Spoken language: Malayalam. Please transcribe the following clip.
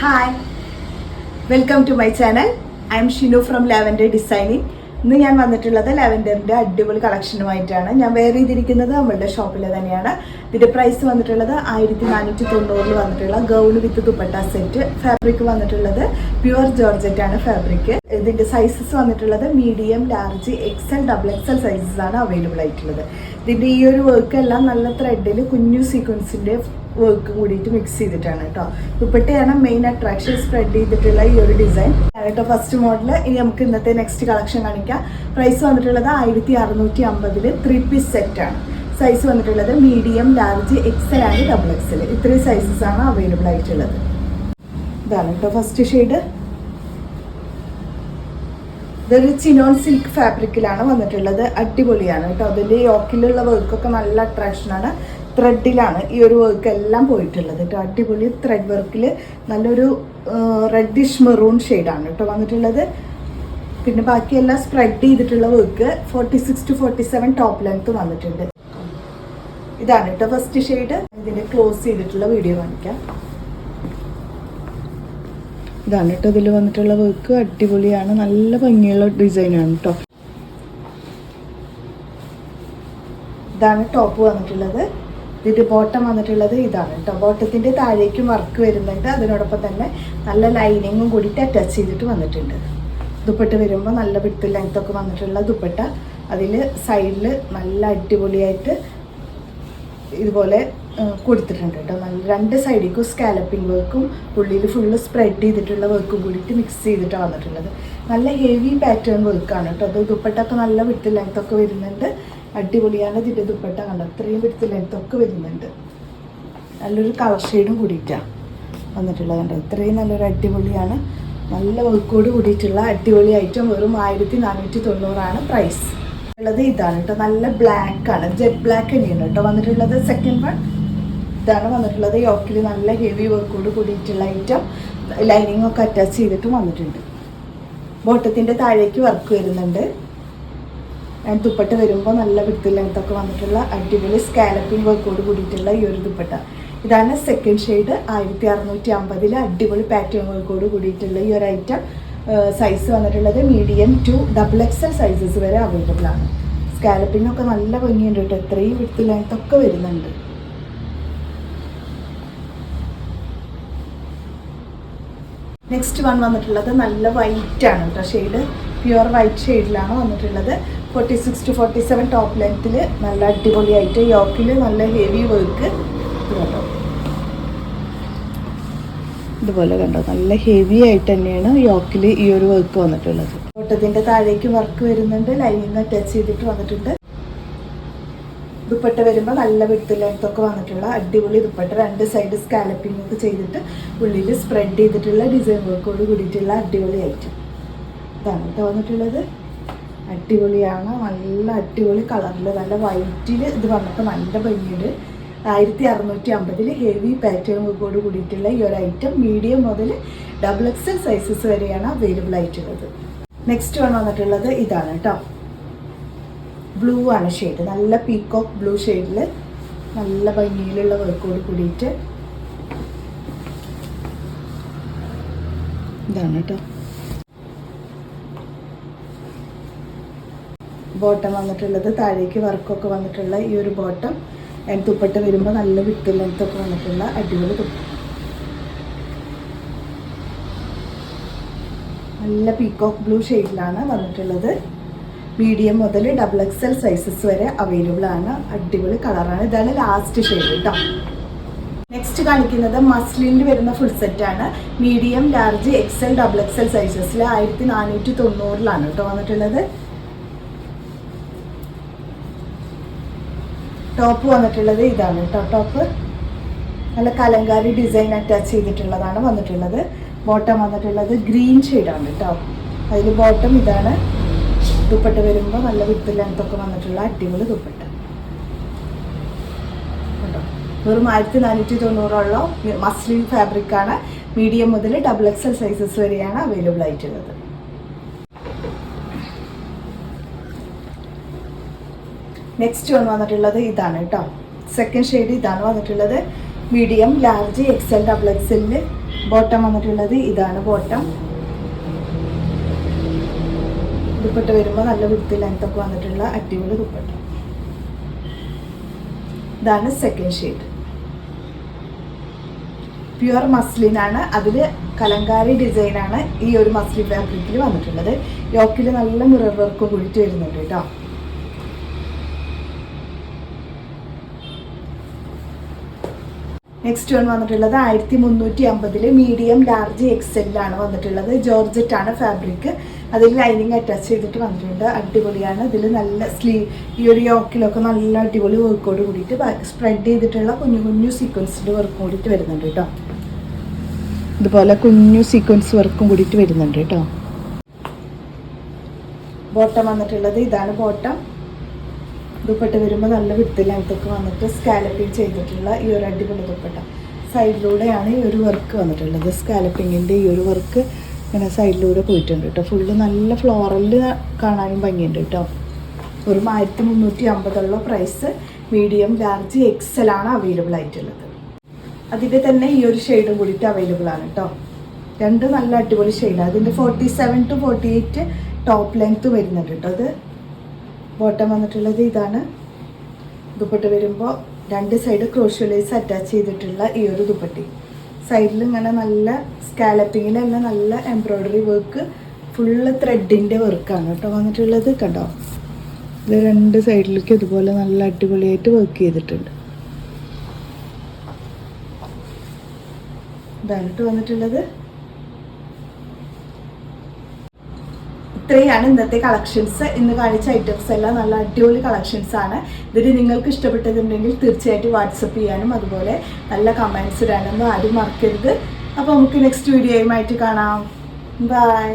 Hi welcome to my channel I'm Shinu from Lavender Designing ഇന്ന് ഞാൻ വന്നിട്ടുള്ളത് ലാവൻഡറിന്റെ അടിപൊളി കളക്ഷനുമായിട്ടാണ് ഞാൻ വെയർ ചെയ്തിരിക്കുന്നത് നമ്മളുടെ ഷോപ്പിൽ തന്നെയാണ്. ഇതിന്റെ പ്രൈസ് വന്നിട്ടുള്ളത് ആയിരത്തി നാനൂറ്റി തൊണ്ണൂറിൽ വന്നിട്ടുള്ള gown with dupatta set fabric വന്നിട്ടുള്ളത് പ്യുവർ ജോർജറ്റ് ആണ് ഫാബ്രിക് ഇതിന്റെ സൈസസ് വന്നിട്ടുള്ളത് medium large X XL double XL sizes ആണ് അവൈലബിൾ ആയിട്ടുള്ളത്. ഇതിന്റെ ഈ ഒരു വർക്ക് എല്ലാം നല്ല ത്രെഡിൽ കുഞ്ഞു സീക്വൻസിന്റെ വർക്ക് കൂടിയിട്ട് മിക്സ് ചെയ്തിട്ടാണ് കേട്ടോ. ദുപ്പട്ടയാണ് മെയിൻ അട്രാക്ഷൻ സ്പ്രെഡ് ചെയ്തിട്ടുള്ള ഈ ഒരു ഡിസൈൻ കേട്ടോ ഫസ്റ്റ് മോഡൽ ഇനി നമുക്ക് ഇന്നത്തെ നെക്സ്റ്റ് കളക്ഷൻ കാണിക്കാം. പ്രൈസ് വന്നിട്ടുള്ളത് ആയിരത്തി അറുന്നൂറ്റി അമ്പതിൽ ത്രീ പീസ് സെറ്റാണ് സൈസ് വന്നിട്ടുള്ളത് medium large XL and double XL ഇത്രയും സൈസസ് ആണ് അവൈലബിൾ ആയിട്ടുള്ളത്. ഇതാണ് കേട്ടോ ഫസ്റ്റ് ഷെയ്ഡ് ഇതൊരു ചിനോൺ സിൽക്ക് ഫാബ്രിക്കിലാണ് വന്നിട്ടുള്ളത്. അടിപൊളിയാണ് കേട്ടോ. അതിന്റെ യോക്കിലുള്ള വർക്കൊക്കെ നല്ല അട്രാക്ഷനാണ് ത്രെഡിലാണ് ഈ ഒരു വർക്ക് എല്ലാം പോയിട്ടുള്ളത് കേട്ടോ. അടിപൊളി ത്രെഡ് വർക്കിൽ നല്ലൊരു റെഡിഷ് മെറൂൺ ഷെയ്ഡാണ് കേട്ടോ വന്നിട്ടുള്ളത്. പിന്നെ ബാക്കിയെല്ലാം സ്പ്രെഡ് ചെയ്തിട്ടുള്ള work forty six to forty seven top length വന്നിട്ടുണ്ട്. ഇതാണ് കേട്ടോ ഫസ്റ്റ് ഷെയ്ഡ് ഇതിന്റെ ക്ലോസ് ചെയ്തിട്ടുള്ള വീഡിയോ കാണിക്കാം. ഇതാണ് കേട്ടോ ഇതിൽ വന്നിട്ടുള്ള വർക്ക് അടിപൊളിയാണ്. നല്ല ഭംഗിയുള്ള ഡിസൈനാണ് കേട്ടോ ഇതാണ് ടോപ്പ് വന്നിട്ടുള്ളത്. ഇതിന്റെ ബോട്ടം വന്നിട്ടുള്ളത് ഇതാണ് കേട്ടോ ബോട്ടത്തിന്റെ താഴേക്കും വർക്ക് വരുന്നുണ്ട്. അതിനോടൊപ്പം തന്നെ നല്ല ലൈനിങ്ങും കൂടിയിട്ട് അറ്റാച്ച് ചെയ്തിട്ട് വന്നിട്ടുണ്ട്. ദുപ്പട്ട വരുമ്പോൾ നല്ല വിട്ട് ലെങ്ത് ഒക്കെ വന്നിട്ടുള്ള ദുപ്പട്ട. അതിൽ സൈഡിൽ നല്ല അടിപൊളിയായിട്ട് ഇതുപോലെ കൊടുത്തിട്ടുണ്ട് കേട്ടോ. നല്ല രണ്ട് സൈഡിലേക്കും സ്കാലപ്പിംഗ് വർക്കും ഉള്ളിൽ ഫുള്ള് സ്പ്രെഡ് ചെയ്തിട്ടുള്ള വർക്കും കൂടിയിട്ട് മിക്സ് ചെയ്തിട്ട് വന്നിട്ടുള്ളത്. നല്ല ഹെവി പാറ്റേൺ വർക്കാണ് കേട്ടോ. അത് ദുപ്പട്ടൊക്കെ നല്ല വിട്ട് ലെങ്ത് ഒക്കെ വരുന്നുണ്ട്. അടിപൊളിയാണ് ഇതിന്റെ ദുപ്പട്ട കണ്ടോ? അത്രയും വിട്ട് ലെങ്ത് ഒക്കെ വരുന്നുണ്ട്. നല്ലൊരു കളർ ഷെയ്ഡും കൂടിയിട്ടാണ് വന്നിട്ടുള്ളത് കണ്ടോ? ഇത്രയും നല്ലൊരു അടിപൊളിയാണ്. നല്ല വർക്കോട് കൂടിയിട്ടുള്ള അടിപൊളി ഐറ്റം വെറും ആയിരത്തി നാനൂറ്റി തൊണ്ണൂറാണ് പ്രൈസ് ഉള്ളത് ഇതാണ് കേട്ടോ. നല്ല ബ്ലാക്ക് ആണ്. ജെറ്റ് ബ്ലാക്ക് തന്നെയാണ് കേട്ടോ വന്നിട്ടുള്ളത് സെക്കൻഡ് വൺ ഇതാണ് വന്നിട്ടുള്ളത്. യോക്കിൽ നല്ല ഹെവി വർക്കോട് കൂടിയിട്ടുള്ള ഐറ്റം ലൈനിങ് ഒക്കെ അറ്റാച്ച് ചെയ്തിട്ട് വന്നിട്ടുണ്ട്. ബോട്ടത്തിന്റെ താഴേക്ക് വർക്ക് വരുന്നുണ്ട്. ദുപ്പട്ട വരുമ്പോൾ നല്ല ഒക്കെ വന്നിട്ടുള്ള അടിപൊളി സ്കാലപ്പിംഗ് വർക്കോട് കൂടിയിട്ടുള്ള ഈ ഒരു ദുപ്പട്ട. ഇതാണ് സെക്കൻഡ് ഷെയ്ഡ് ആയിരത്തി അറുന്നൂറ്റി അമ്പതിൽ അടിപൊളി പാറ്റേൺ വർക്കോട് കൂടിയിട്ടുള്ള ഈ ഒരു ഐറ്റം സൈസ് വന്നിട്ടുള്ളത് medium to double XL sizes വരെ അവൈലബിൾ ആണ്. സ്കാലപ്പിംഗ് ഒക്കെ നല്ല ഭംഗിയുണ്ട് കേട്ടോ. എത്രയും വിട്ട് ലെങ്ത് വരുന്നുണ്ട്. നെക്സ്റ്റ് വൺ വന്നിട്ടുള്ളത് നല്ല വൈറ്റ് ആണ് കേട്ടോ. ഷെയ്ഡ് പ്യുവർ വൈറ്റ് ഷെയ്ഡിലാണ് വന്നിട്ടുള്ളത്. Forty six to forty seven top ലെങ്ത്തിൽ നല്ല അടിപൊളിയായിട്ട് യോക്കിൽ നല്ല ഹെവി വർക്ക് ഇതുപോലെ കണ്ടോ നല്ല ഹെവി ആയിട്ട് തന്നെയാണ് യോക്കിൽ ഈ ഒരു വർക്ക് വന്നിട്ടുള്ളത്. ഓട്ടത്തിന്റെ താഴേക്ക് വർക്ക് വരുന്നുണ്ട് ലൈനിങ് ടച്ച് ചെയ്തിട്ട് വന്നിട്ടുണ്ട്. ദുപ്പട്ട വരുമ്പോൾ നല്ല വിട്ട് ലെങ്ത്തൊക്കെ വന്നിട്ടുള്ള അടിപൊളി ദുപ്പട്ട. രണ്ട് സൈഡ് സ്കാലപ്പിംഗ് ഒക്കെ ചെയ്തിട്ട് ഉള്ളിൽ സ്പ്രെഡ് ചെയ്തിട്ടുള്ള ഡിസൈൻ വർക്കോട് കൂടിയിട്ടുള്ള അടിപൊളി ഐറ്റം ഇതാണ് കേട്ടോ വന്നിട്ടുള്ളത്. അടിപൊളിയാണ്. നല്ല അടിപൊളി കളറിൽ നല്ല വൈറ്റിൽ ഇത് വന്നപ്പോൾ നല്ല ഭംഗിയുണ്ട്. ആയിരത്തി അറുന്നൂറ്റി അമ്പതിൽ ഹെവി പാറ്റേൺ വർക്കോട് കൂടിയിട്ടുള്ള ഈ ഒരു ഐറ്റം മീഡിയം മുതൽ ഡബിൾ എക്സൽ സൈസസ് വരെയാണ് അവൈലബിൾ ആയിട്ടുള്ളത്. നെക്സ്റ്റ് വൺ വന്നിട്ടുള്ളത് ഇതാണ് കേട്ടോ ബ്ലൂ ആണ് ഷെയ്ഡ് നല്ല പീക്കോക്ക് ബ്ലൂ ഷെയ്ഡിൽ നല്ല ഭംഗിയിലുള്ള വർക്കോട് കൂടിയിട്ട് ഇതാണ് കേട്ടോ ബോട്ടം വന്നിട്ടുള്ളത് താഴേക്ക് വർക്കൊക്കെ വന്നിട്ടുള്ള ഈ ഒരു ബോട്ടം തുപ്പട്ട് വരുമ്പോൾ നല്ല വിട്ട് ലെങ്ത്തൊക്കെ വന്നിട്ടുള്ള അടിപൊളി തുപ്പ നല്ല പീക്കോക്ക് ബ്ലൂ ഷെയ്ഡിലാണ് വന്നിട്ടുള്ളത്. മീഡിയം മുതൽ ഡബിൾ എക്സൽ സൈസസ് വരെ അവൈലബിൾ ആണ്. അടിപൊളി കളറാണ് ഇതാണ് ലാസ്റ്റ് ഷെയ്ഡ് കേട്ടോ നെക്സ്റ്റ് കാണിക്കുന്നത് മസ്ലിനിൽ വരുന്ന ഫുൾ സെറ്റാണ് medium large XL double XL സൈസസിൽ ആയിരത്തി നാനൂറ്റി തൊണ്ണൂറിലാണ് കേട്ടോ വന്നിട്ടുള്ളത്. ടോപ്പ് വന്നിട്ടുള്ളത് ഇതാണ് കേട്ടോ ടോപ്പ് നല്ല കലങ്കാരി ഡിസൈൻ അറ്റാച്ച് ചെയ്തിട്ടുള്ളതാണ് വന്നിട്ടുള്ളത്. ബോട്ടം വന്നിട്ടുള്ളത് ഗ്രീൻ ഷെയ്ഡാണ് കേട്ടോ അതിൽ ബോട്ടം ഇതാണ്. ദുപ്പട്ട വരുമ്പോൾ നല്ല വിത്ത് ലെങ്ത് ഒക്കെ വന്നിട്ടുള്ള അടിപൊളി ദുപ്പട്ട. കേട്ടോ വെറും ആയിരത്തി നാനൂറ്റി തൊണ്ണൂറുള്ള മസ്ലിൻ ഫാബ്രിക്കാണ് മീഡിയം മുതൽ ഡബിൾ എക്സൽ സൈസസ് വരെയാണ് അവൈലബിൾ ആയിട്ടുള്ളത്. നെക്സ്റ്റ് വൺ വന്നിട്ടുള്ളത് ഇതാണ് കേട്ടോ. സെക്കൻഡ് ഷെയ്ഡ് ഇതാണ് വന്നിട്ടുള്ളത്. മീഡിയം ലാർജ് എക്സൽ ഡബിൾ എക്സലിൽ ബോട്ടം വന്നിട്ടുള്ളത് ഇതാണ് ബോട്ടം ദുപ്പട്ട വരുമ്പോൾ നല്ല വൃത്തി ലെങ്ത് ഒക്കെ വന്നിട്ടുള്ള അടിപൊളി ദുപ്പട്ട ഇതാണ് സെക്കൻഡ് ഷെയ്ഡ് മസ്ലിൻ ആണ്. അതിൽ കലങ്കാരി ഡിസൈൻ ആണ് ഈ ഒരു മസ്ലിൻ ഫാബ്രിക്കിൽ വന്നിട്ടുള്ളത്. യോക്കിൽ നല്ല മിറർ വർക്ക് കൂടിയിട്ട് വരുന്നുണ്ട് കേട്ടോ നെക്സ്റ്റ് വൺ വന്നിട്ടുള്ളത് ആയിരത്തി മുന്നൂറ്റി അമ്പതിൽ മീഡിയം ലാർജ് എക്സെല്ലാണ് വന്നിട്ടുള്ളത്. ജോർജറ്റ് ആണ് ഫാബ്രിക് അതിൽ ലൈനിങ് അറ്റാച്ച് ചെയ്തിട്ട് വന്നിട്ടുണ്ട്. അടിപൊളിയാണ്. ഇതിൽ നല്ല സ്ലീവ് ഈ ഒരു യോക്കിലൊക്കെ നല്ല അടിപൊളി വർക്കോട് കൂടിയിട്ട് സ്പ്രെഡ് ചെയ്തിട്ടുള്ള കുഞ്ഞു കുഞ്ഞു സീക്വൻസിന്റെ വർക്ക് കൂടിയിട്ട് വരുന്നുണ്ട് കേട്ടോ. ഇതുപോലെ കുഞ്ഞു സീക്വൻസ് വർക്കും കൂടിയിട്ട് വരുന്നുണ്ട് കേട്ടോ. ബോട്ടം വന്നിട്ടുള്ളത് ഇതാണ് ബോട്ടം ദുപ്പട്ട വരുമ്പോൾ നല്ല വിട്ട് ലെങ്ത്തൊക്കെ വന്നിട്ട് സ്കാലപ്പിങ് ചെയ്തിട്ടുള്ള ഈ ഒരു അടിപൊളി ദുപ്പട്ട. സൈഡിലൂടെയാണ് ഈ ഒരു വർക്ക് വന്നിട്ടുള്ളത്. സ്കാലപ്പിങ്ങിന്റെ ഈ ഒരു വർക്ക് ഇങ്ങനെ സൈഡിലൂടെ പോയിട്ടുണ്ട് കേട്ടോ ഫുള്ള് നല്ല ഫ്ലോറൽ കാണാനും ഭംഗിയുണ്ട് കേട്ടോ ഒരു ആയിരത്തി മുന്നൂറ്റി അമ്പതുള്ള പ്രൈസ് മീഡിയം ലാർജ് എക്സൽ ആണ് അവൈലബിൾ ആയിട്ടുള്ളത്. അതിന്റെ തന്നെ ഈ ഒരു ഷെയ്ഡും കൂടിയിട്ട് അവൈലബിൾ ആണ് കേട്ടോ രണ്ട് നല്ല അടിപൊളി ഷെയ്ഡാണ് അതിന്റെ forty seven to forty eight top length വരുന്നുണ്ട് കേട്ടോ അത് ബോട്ടം വന്നിട്ടുള്ളത് ഇതാണ്. ദുപ്പട്ട വരുമ്പോൾ രണ്ട് സൈഡ് ക്രോഷ്യലൈസ് അറ്റാച്ച് ചെയ്തിട്ടുള്ള ഈ ഒരു ദുപ്പട്ടി. സൈഡിൽ ഇങ്ങനെ നല്ല സ്കാലപ്പിങ്ങിലെല്ലാം നല്ല എംബ്രോയ്ഡറി വർക്ക് ഫുള്ള് ത്രെഡിന്റെ വർക്കാണ് കേട്ടോ വന്നിട്ടുള്ളത് കണ്ടോ? ഇത് രണ്ട് സൈഡിലേക്ക് ഇതുപോലെ നല്ല അടിപൊളിയായിട്ട് വർക്ക് ചെയ്തിട്ടുണ്ട്. ഇതാണ് കേട്ടോ വന്നിട്ടുള്ളത്. ഇത്രയാണ് ഇന്നത്തെ കളക്ഷൻസ്. ഇന്ന് കാണിച്ച ഐറ്റംസ് എല്ലാം നല്ല അടിപൊളി കളക്ഷൻസ് ആണ്. ഇതിൽ നിങ്ങൾക്ക് ഇഷ്ടപ്പെട്ടതുണ്ടെങ്കിൽ തീർച്ചയായിട്ടും വാട്സപ്പ് ചെയ്യാനും അതുപോലെ നല്ല കമൻസ് ഇടാനൊന്നും ആരും മറക്കരുത്. അപ്പോൾ നമുക്ക് നെക്സ്റ്റ് വീഡിയോയുമായിട്ട് കാണാം. ബൈ